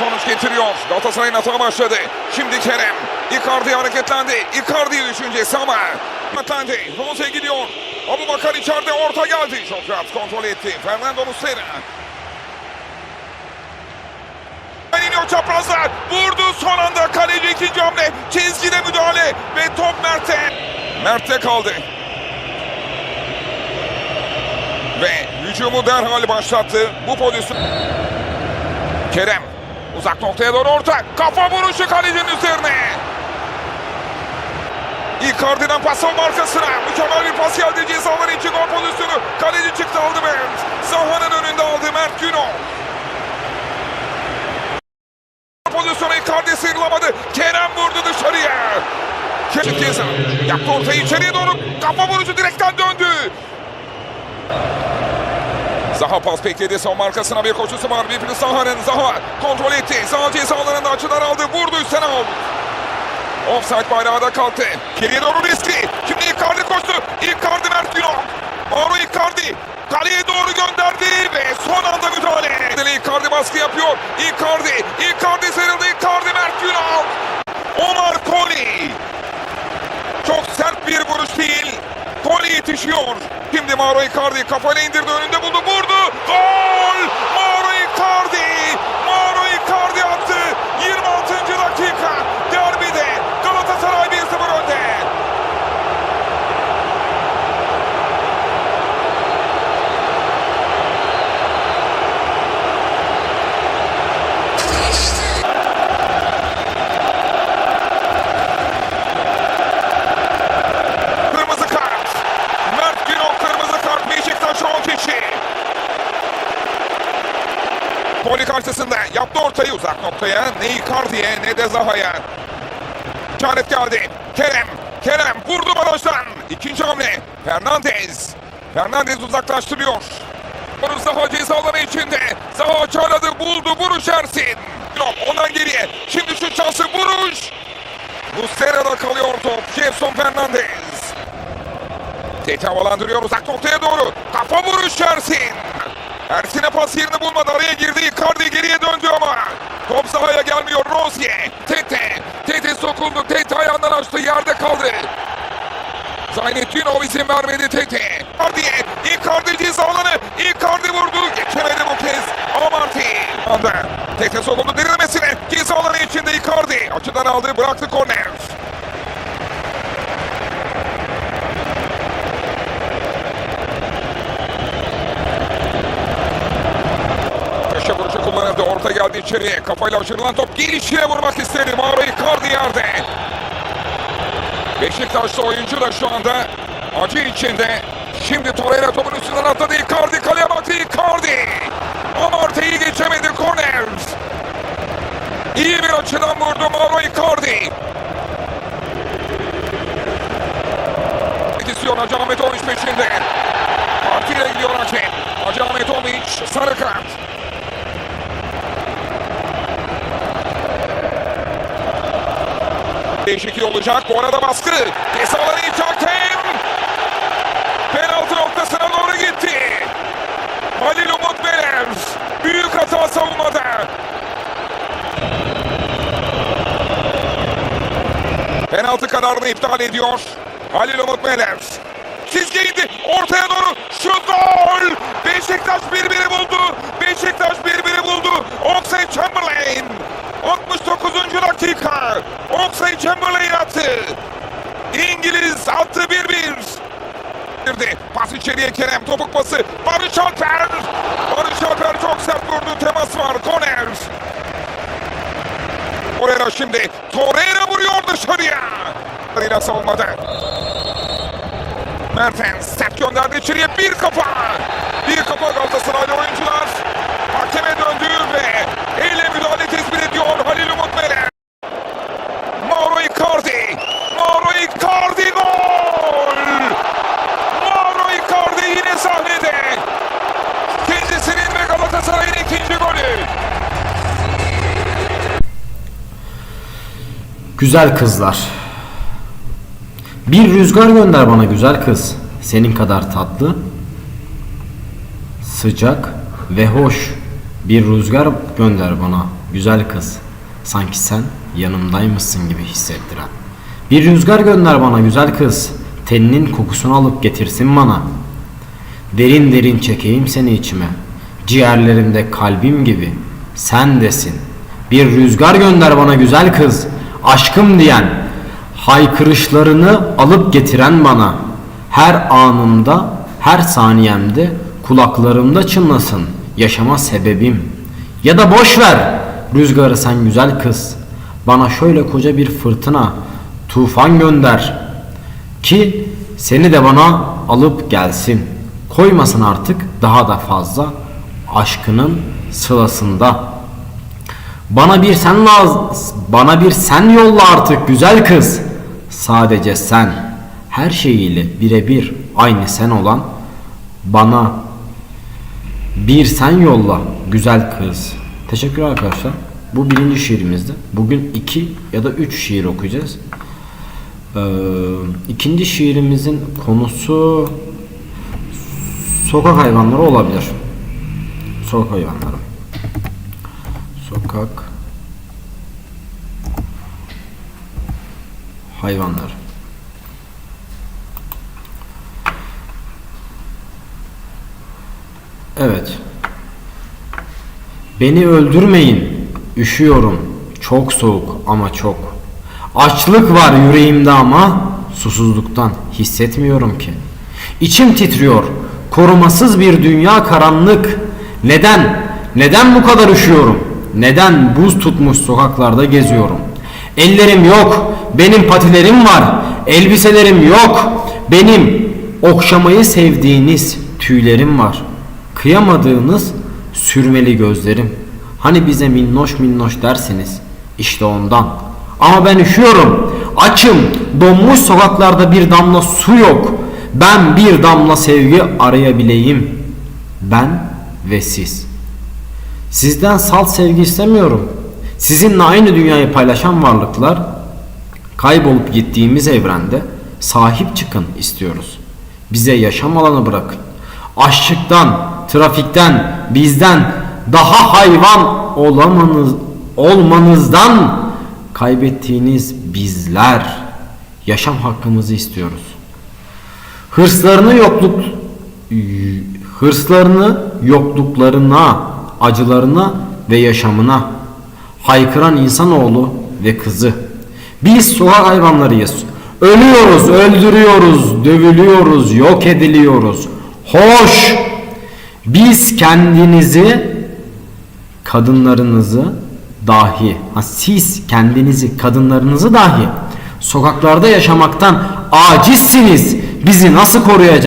sonuç getiriyor. Galatasaray'ın atağa başladı. Şimdi Kerem. Icardi hareketlendi. Icardi düşüncesi ama. Hareketlendi. Rose gidiyor. Abu Bakar içeride orta geldi. Çok rahat kontrol etti. Fernando Muslera. İniyor çaprazda. Vurdu son anda kaleci ikinci hamle. Çizgide müdahale ve top Mert'te. Mert'te kaldı. Ve hücumu derhal başlattı. Bu pozisyon. Kerem uzak noktaya doğru orta. Kafa vuruşu kalecinin üzerine. Icardi'den pas savunma arkasına. Mükemmel bir pas geldi cezalar için gol pozisyonu. Kaleci çıktı aldı Mert. Zaha'nın önünde aldı Mert Günok. Pozisyonu Icardi sıyrılamadı. Kerem vurdu dışarıya. Kerem ceza. Yaptı ortayı içeriye doğru. Kafa vuruşu direkten döndü. Zaha pas bekledi. Savunma arkasına bir koşusu var. Bir Zaha'nın Zaha kontrol etti. Zaha cezalarında açıdan aldı. Vurdu üstten aldı. Offside bayrağı da kalktı. Geriye doğru riskli. Şimdi Icardi koştu. Icardi Mert Günok. Mauro Icardi kaleye doğru gönderdi ve son anda müdahale. Icardi baskı yapıyor. Icardi. Icardi sıyrıldı. Icardi Mert Günok. Omar Koli. Çok sert bir vuruş değil. Koli yetişiyor. Şimdi Mauro Icardi kafayla indirdi önünde buldu. Vurdu. Gol! Yaptı ortayı uzak noktaya. Ne Icardi'ye ne de Zaha'ya. İşaret geldi. Kerem. Kerem vurdu barajdan. İkinci hamle. Fernandez. Fernandez uzaklaştırıyor. Barış Zaha cezaları içinde. Zaha çağırdı buldu. Vuruş Ersin. Yok ondan geriye. Şimdi şu şansı vuruş. Muslera'da kalıyor top. Jefferson Fernandez. Tete havalandırıyor uzak noktaya doğru. Kafa vuruş Ersin. Ersin'e pas yerini bulmadı. Araya girdi. Icardi geriye döndü ama. Top sahaya gelmiyor. Rozier. Tete. Tete sokuldu. Tete ayağından açtı. Yerde kaldı. Zaynettinov izin vermedi Tete. Icardi'ye. Icardi ceza alanı. Icardi vurdu. Geçemedi bu kez. Amarty. Anda. Tete sokuldu derinlemesine. Ceza alanı içinde Icardi. Açıdan aldı. Bıraktı korner. Orta geldi içeriye. Kafayla aşırılan top girişine vurmak istedi. Mauro Icardi yerde. Beşiktaşlı oyuncu da şu anda acı içinde. Şimdi Torreira topun üstünden atladı. Icardi kaleye baktı. Icardi. Amarte'yi geçemedi. Corner. İyi bir açıdan vurdu Mauro Icardi. İstiyor Hacı Ahmetoviç peşinde. Partiyle gidiyor hakem. Hacı Ahmetoviç sarı kart. Değişikliği olacak. Bu arada baskı. Cezaları iç hakem. Penaltı noktasına doğru gitti. Halil Umut Beler. Büyük hata savunmada. Penaltı kararını iptal ediyor. Halil Umut Meler. Çizgiye indi. Ortaya doğru. Şut gol. Beşiktaş birbiri buldu. Beşiktaş birbiri buldu. Oxlade Chamberlain. 69. dakika. Oxlade Chamberlain attı. İngiliz attı 1-1. Girdi. Pas içeriye Kerem. Topuk pası. Barış Alper. Barış Alper çok sert vurdu. Temas var. Korner. Torreira şimdi. Torreira vuruyor dışarıya. Torreira savunmada. Mertens sert gönderdi içeriye bir kafa. Bir kafa Galatasaraylı oyuncular. Güzel kızlar. Bir rüzgar gönder bana güzel kız. Senin kadar tatlı, sıcak ve hoş. Bir rüzgar gönder bana güzel kız. Sanki sen yanımdaymışsın gibi hissettiren. Bir rüzgar gönder bana güzel kız. Teninin kokusunu alıp getirsin bana. Derin derin çekeyim seni içime. Ciğerlerimde kalbim gibi sen desin. Bir rüzgar gönder bana güzel kız. Aşkım diyen, haykırışlarını alıp getiren bana. Her anımda, her saniyemde kulaklarımda çınlasın yaşama sebebim. Ya da boş ver rüzgarı sen güzel kız. Bana şöyle koca bir fırtına, tufan gönder. Ki seni de bana alıp gelsin. Koymasın artık daha da fazla aşkının sılasında. Bana bir sen lazım, bana bir sen yolla artık güzel kız. Sadece sen, her şeyiyle birebir aynı sen olan bana bir sen yolla güzel kız. Teşekkür arkadaşlar. Bu birinci şiirimizdi. Bugün iki ya da üç şiir okuyacağız. Ee, ikinci şiirimizin konusu sokak hayvanları olabilir. Sokak hayvanları. Sokak hayvanları. Evet. Beni öldürmeyin. Üşüyorum. Çok soğuk ama çok. Açlık var yüreğimde ama susuzluktan hissetmiyorum ki. İçim titriyor. Korumasız bir dünya karanlık. Neden? Neden bu kadar üşüyorum? Neden buz tutmuş sokaklarda geziyorum? Ellerim yok. Benim patilerim var. Elbiselerim yok. Benim okşamayı sevdiğiniz tüylerim var. Kıyamadığınız sürmeli gözlerim. Hani bize minnoş minnoş dersiniz. İşte ondan. Ama ben üşüyorum. Açım. Donmuş sokaklarda bir damla su yok. Ben bir damla sevgi arayabileyim. Ben ve siz. Sizden salt sevgi istemiyorum. Sizinle aynı dünyayı paylaşan varlıklar kaybolup gittiğimiz evrende sahip çıkın istiyoruz. Bize yaşam alanı bırakın. Açlıktan, trafikten, bizden daha hayvan olamanız, olmanızdan kaybettiğiniz bizler yaşam hakkımızı istiyoruz. Hırslarını yokluk hırslarını yokluklarına, acılarına ve yaşamına haykıran insanoğlu ve kızı. Biz sokak hayvanlarıyız. Ölüyoruz, öldürüyoruz, dövülüyoruz, yok ediliyoruz. Hoş. Biz kendinizi kadınlarınızı dahi ha, siz kendinizi kadınlarınızı dahi sokaklarda yaşamaktan acizsiniz. Bizi nasıl koruyacaksınız?